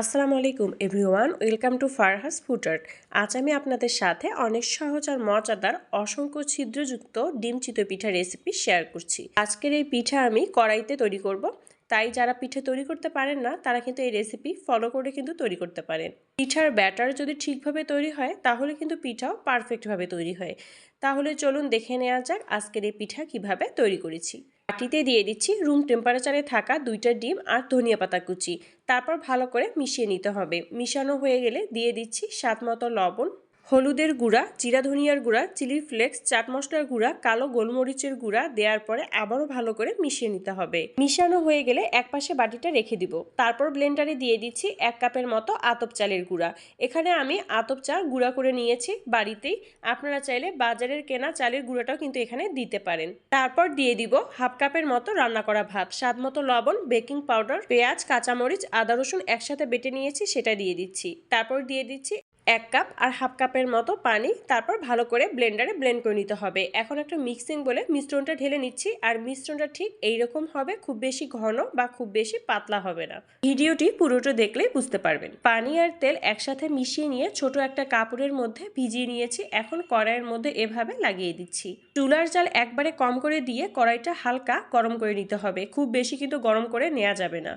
আসসালামু আলাইকুম everyone, welcome to ফারহাস ফুটার। আজ আমি আপনাদের সাথে অনেক সহজ আর মজাদার অসংখ্য ছিদ্রযুক্ত ডিম চিতই পিঠা রেসিপি শেয়ার করছি। আজকের এই পিঠা আমি কড়াইতে তৈরি করব। তাই যারা পিঠে তৈরি করতে পারেন না, তারা কিন্তু এই রেসিপি ফলো করে কিন্তু তৈরি করতে পারেন। পিঠার ব্যাটার যদি ঠিকভাবে তৈরি হয়, তাহলে কিন্তু পিঠাও পারফেক্টভাবে তৈরি হয়। তাহলে চলুন দেখে নেওয়া যাক আজকের এই পিঠা কীভাবে তৈরি করেছি। বাটিতে দিয়ে দিচ্ছি রুম টেম্পারেচারে থাকা দুইটা ডিম আর ধনিয়া পাতা কুচি। তারপর ভালো করে মিশিয়ে নিতে হবে। মিশানো হয়ে গেলে দিয়ে দিচ্ছি স্বাদ মতো লবণ হলুদের গুঁড়া, জিরা ধনিয়ার গুঁড়া, চিলি ফ্লেক্স, চাট মশলার গুঁড়া, কালো গোলমরিচের গুঁড়া দেওয়ার পরে আবারও ভালো করে মিশিয়ে নিতে হবে। মিশানো হয়ে গেলে এক পাশে বাটিটা রেখে দিব। তারপর ব্লেন্ডারে দিয়ে দিচ্ছি এক কাপের মতো আতপ চালের গুঁড়া। এখানে আমি আতপ চাল গুঁড়া করে নিয়েছি বাড়িতেই। আপনারা চাইলে বাজারের কেনা চালের গুঁড়াটাও কিন্তু এখানে দিতে পারেন। তারপর দিয়ে দিব হাফ কাপের মতো রান্না করা ভাত। স্বাদ মতো লবণ, বেকিং পাউডার, পেঁয়াজ, কাঁচামরিচ, আদা রসুন একসাথে বেটে নিয়েছি, সেটা দিয়ে দিচ্ছি। তারপর দিয়ে দিচ্ছি এক কাপ আর হাফ কাপের মতো পানি, তারপর ভালো করে ব্লেন্ডারে ব্লেন্ড করে নিতে হবে। এখন একটা মিক্সিং বলে মিশ্রণটা ঢেলে নিচ্ছি, আর মিশ্রণটা ঠিক এইরকম হবে, খুব বেশি ঘন বা খুব বেশি পাতলা হবে না। ভিডিওটি পুরোটা দেখলেই বুঝতে পারবেন। পানি আর তেল একসাথে মিশিয়ে নিয়ে ছোট একটা কাপড়ের মধ্যে ভিজিয়ে নিয়েছি, এখন কড়াইয়ের মধ্যে এভাবে লাগিয়ে দিচ্ছি। চুলার জাল একবারে কম করে দিয়ে কড়াইটা হালকা গরম করে নিতে হবে, খুব বেশি কিন্তু গরম করে নেওয়া যাবে না।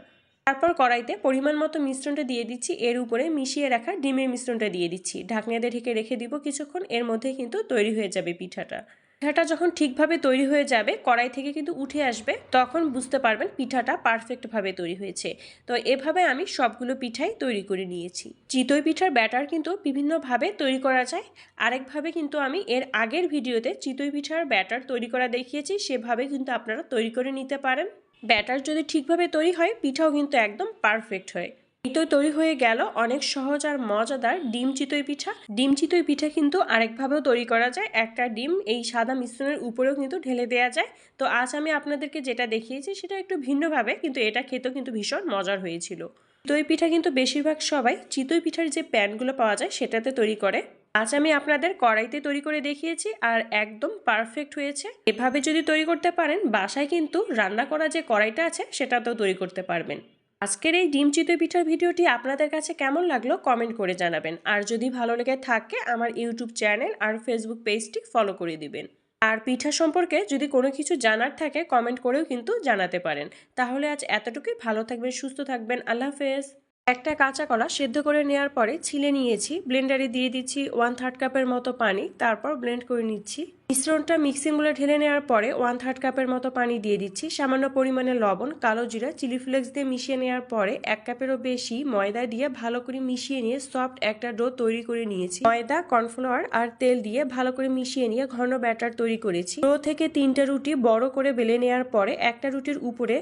তারপর কড়াইতে পরিমাণ মতো মিশ্রণটা দিয়ে দিচ্ছি। এর উপরে মিশিয়ে রাখা ডিমের মিশ্রণটা দিয়ে দিচ্ছি। ঢাকনা দিয়ে ঢেকে রেখে দিব কিছুক্ষণ। এর মধ্যে কিন্তু তৈরি হয়ে যাবে পিঠাটা। পিঠাটা যখন ঠিকভাবে তৈরি হয়ে যাবে, কড়াই থেকে কিন্তু উঠে আসবে, তখন বুঝতে পারবেন পিঠাটা পারফেক্টভাবে তৈরি হয়েছে। তো এভাবে আমি সবগুলো পিঠাই তৈরি করে নিয়েছি। চিতই পিঠার ব্যাটার কিন্তু বিভিন্নভাবে তৈরি করা যায়। আরেকভাবে কিন্তু আমি এর আগের ভিডিওতে চিতই পিঠার ব্যাটার তৈরি করা দেখিয়েছি। সেভাবে কিন্তু আপনারা তৈরি করে নিতে পারেন। ব্যাটার যদি ঠিকভাবে তৈরি হয়, পিঠাও কিন্তু একদম পারফেক্ট হয়। এই তো তৈরি হয়ে গেল, অনেক সহজ আর মজাদার ডিম চিতই পিঠা। ডিম চিতই পিঠা কিন্তু আরেকভাবেও তৈরি করা যায়। একটা ডিম এই সাদা মিশ্রণের উপরেও কিন্তু ঢেলে দেওয়া যায়। তো আজ আমি আপনাদেরকে যেটা দেখিয়েছি, সেটা একটু ভিন্নভাবে, কিন্তু এটা খেতেও কিন্তু ভীষণ মজার হয়েছিল। চিতই পিঠা কিন্তু বেশিরভাগ সবাই চিতই পিঠার যে প্যানগুলো পাওয়া যায়, সেটাতে তৈরি করে। আজ আমি আপনাদের কড়াইতে তৈরি করে দেখিয়েছি আর একদম পারফেক্ট হয়েছে। এভাবে যদি তৈরি করতে পারেন, বাসায় কিন্তু রান্না করা যে কড়াইটা আছে, সেটাতেও তৈরি করতে পারবেন। আজকের এই ডিম চিতই পিঠার ভিডিওটি আপনাদের কাছে কেমন লাগল কমেন্ট করে জানাবেন। আর যদি ভালো লেগে থাকে, আমার ইউটিউব চ্যানেল আর ফেসবুক পেজটি ফলো করে দিবেন। আর পিঠা সম্পর্কে যদি কোনো কিছু জানার থাকে, কমেন্ট করেও কিন্তু জানাতে পারেন। তাহলে আজ এতটুকুই। ভালো থাকবেন, সুস্থ থাকবেন। আল্লাহ হাফেজ। একটা কাঁচা কলা সেদ্ধ করে নেওয়ার পরে ছিলে নিয়েছি, ব্লেন্ডারে দিয়ে দিচ্ছি ওয়ান থার্ড কাপের মতো পানি, তারপর ব্লেন্ড করে নিচ্ছি। মিশ্রণটা মিক্সিং বলে ঢেলে নেওয়ার পরে ওয়ান থার্ড কাপের মতো পানি দিয়ে দিচ্ছি। সামান্য পরিমাণে লবণ, কালো জিরা চিলি ফ্লেক্স দিয়ে মিশিয়ে নেওয়ার পরে এক কাপেরও বেশি ময়দা দিয়ে ভালো করে মিশিয়ে নিয়ে সফট একটা ডো তৈরি করে নিয়েছি। ময়দা কর্নফ্লাওয়ার আর তেল দিয়ে ভালো করে মিশিয়ে নিয়ে ঘন ব্যাটার তৈরি করেছি। ডো থেকে তিনটা রুটি বড় করে বেলে নেওয়ার পরে একটা রুটির উপরে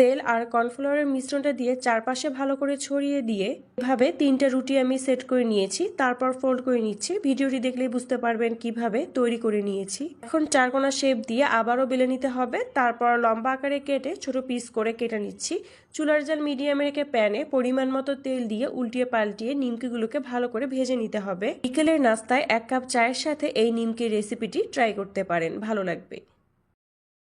তেল আর কর্নফ্লাওয়ারের মিশ্রণটা দিয়ে চারপাশে ভালো করে ছড়িয়ে দিয়ে এভাবে তিনটা রুটি আমি সেট করে নিয়েছি, তারপর ফোল্ড করে নিচ্ছি। ভিডিওটি দেখলেই বুঝতে পারবেন কীভাবে তৈরি করে নিয়েছি। এখন চারকোনা শেপ দিয়ে আবারও বেলে নিতে হবে, তারপর লম্বা আকারে কেটে ছোট পিস করে কেটে নিচ্ছি। চুলার জাল মিডিয়ামে রেখে প্যানে পরিমাণ মতো তেল দিয়ে উল্টিয়ে পাল্টিয়ে নিমকিগুলোকে ভালো করে ভেজে নিতে হবে। বিকেলের নাস্তায় এক কাপ চায়ের সাথে এই নিমকির রেসিপিটি ট্রাই করতে পারেন, ভালো লাগবে।